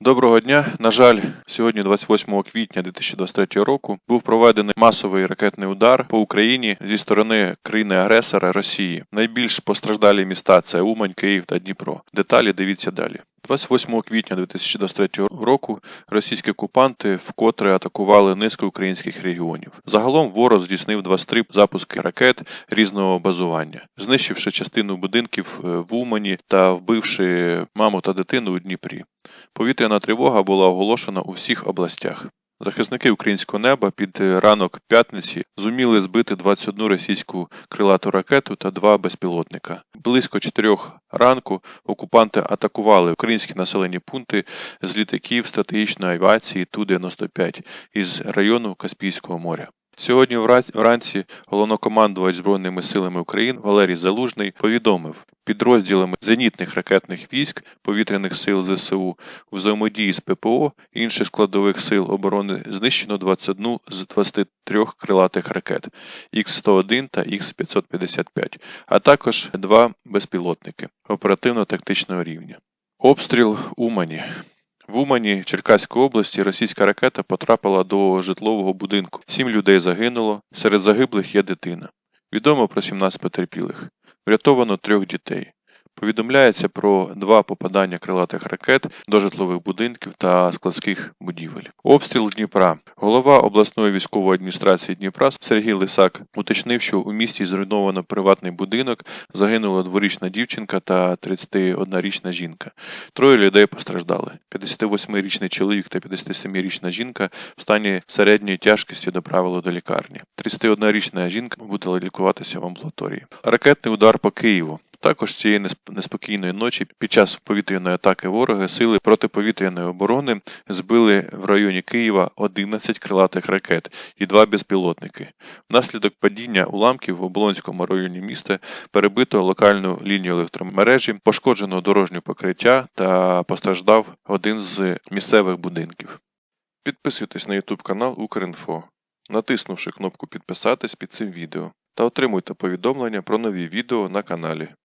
Доброго дня. На жаль, сьогодні, 28 квітня 2023 року, був проведений масовий ракетний удар по Україні зі сторони країни-агресора Росії. Найбільш постраждалі міста це Умань, Київ та Дніпро. Деталі дивіться далі. 28 квітня 2023 року російські окупанти вкотре атакували низку українських регіонів. Загалом ворог здійснив 23 запуски ракет різного базування, знищивши частину будинків е, в Умані та вбивши маму та дитину у Дніпрі. Повітряна тривога була оголошена у всіх областях. Захисники українського неба під ранок п'ятниці зуміли збити 21 російську крилату ракету та два безпілотника. Близько 4 ранку окупанти атакували українські населені пункти з літаків стратегічної авіації Ту-95 із району Каспійського моря. Сьогодні вра- вранці головнокомандувач Збройними силами України Валерій Залужний повідомив, підрозділами зенітних ракетних військ повітряних сил ЗСУ взаємодії з ППО і інших складових сил оборони знищено 21 з 23 крилатих ракет Х-101 та Х-555, а також два безпілотники оперативно-тактичного рівня. Обстріл Умані. В Умані Черкаської області російська ракета потрапила до житлового будинку. Сім людей загинуло, серед загиблих є дитина. Відомо про 17 потерпілих. Врятовано трьох дітей. Повідомляється про два попадання крилатих ракет до житлових будинків та складських будівель. Обстріл Дніпра. Голова обласної військової адміністрації Дніпра Сергій Лисак уточнив, що у місті зруйновано приватний будинок, загинула дворічна дівчинка та 31-річна жінка. Троє людей постраждали. 58-річний чоловік та 57-річна жінка в стані середньої тяжкості доправили до лікарні. 31-річна жінка буде лікуватися в амбулаторії. Ракетний удар по Києву. Також цієї неспокійної ночі під час повітряної атаки ворога сили протиповітряної оборони збили в районі Києва 11 крилатих ракет і два безпілотники. Внаслідок падіння уламків в Оболонському районі міста перебито локальну лінію електромережі, пошкоджено дорожнє покриття та постраждав один з місцевих будинків. Підписуйтесь на YouTube канал Укрінфо, натиснувши кнопку підписатись під цим відео та отримуйте повідомлення про нові відео на каналі.